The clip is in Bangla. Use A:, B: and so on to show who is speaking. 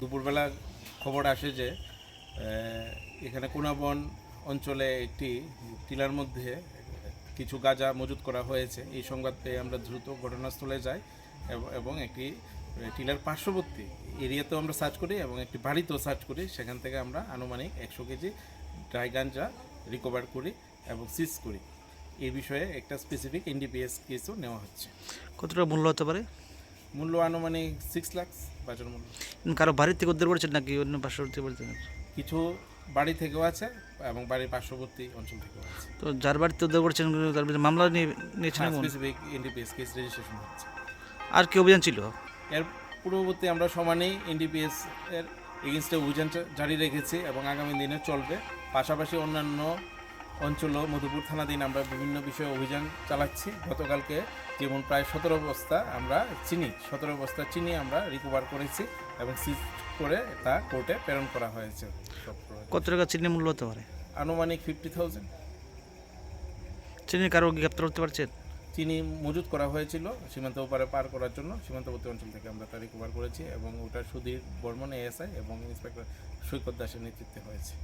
A: দুপুরবেলা খবর আসে যে এখানে কোনাবন অঞ্চলে একটি টিলার মধ্যে কিছু গাঁজা মজুত করা হয়েছে। এই সংবাদ পেয়ে আমরা দ্রুত ঘটনাস্থলে যাই এবং- একটি টিলার পার্শ্ববর্তী এরিয়াতেও আমরা সার্চ করি এবং একটি বাড়িতেও সার্চ করি। সেখান থেকে আমরা আনুমানিক একশো কেজি ড্রাই গাঞ্জা রিকভার করি এবং সিজ করি। এই বিষয়ে একটা স্পেসিফিক এনডিপিএস কেসও নেওয়া হচ্ছে।
B: কতটা মূল্য হতে পারে?
A: মূল্য আনুমানিক সিক্স লাখ বাজার মূল্য।
B: কারও বাড়ির থেকে উদ্ধার করেছেন নাকি অন্য পার্শ্ববর্তী বলতে
A: কিছু বাড়ি থেকেও আছে এবং বাড়ির পার্শ্ববর্তী অঞ্চল থেকেও আছে।
B: তো যার বাড়িতে উদ্ধার করেছেন তার বিরুদ্ধে মামলা নিয়ে নিয়েছেন?
A: স্পেসিফিক এনডিপিএস কেস রেজিস্ট্রেশন হচ্ছে।
B: আর কি অভিযান ছিল?
A: এর পূর্ববর্তী আমরা সমানেই এনডিপিএস এর এগেনস্টে অভিযান জারি রেখেছি এবং আগামী দিনে চলবে। পাশাপাশি অন্যান্য অঞ্চলও মধুপুর থানাধীন আমরা বিভিন্ন বিষয়ে অভিযান চালাচ্ছি। গতকালকে যেমন প্রায় সতেরো বস্তা আমরা চিনি সতেরো বস্তা চিনি আমরা রিকভার করেছি এবং সিজ করে তা কোর্টে প্রেরণ করা হয়েছে।
B: কত টাকা চিনি মূল্য হতে পারে?
A: আনুমানিক ফিফটি থাউজেন্ড
B: চিনি কারও গ্রেপ্তার করতে পারছেন
A: চিনি মজুত করা হয়েছিল সীমান্ত ওপারে পার করার জন্য। সীমান্তবর্তী অঞ্চল থেকে আমরা তা রিকভার করেছি এবং ওটা সুধীর বর্মন এএসআই এবং ইন্সপেক্টর সৈকত দাসের নেতৃত্বে হয়েছে।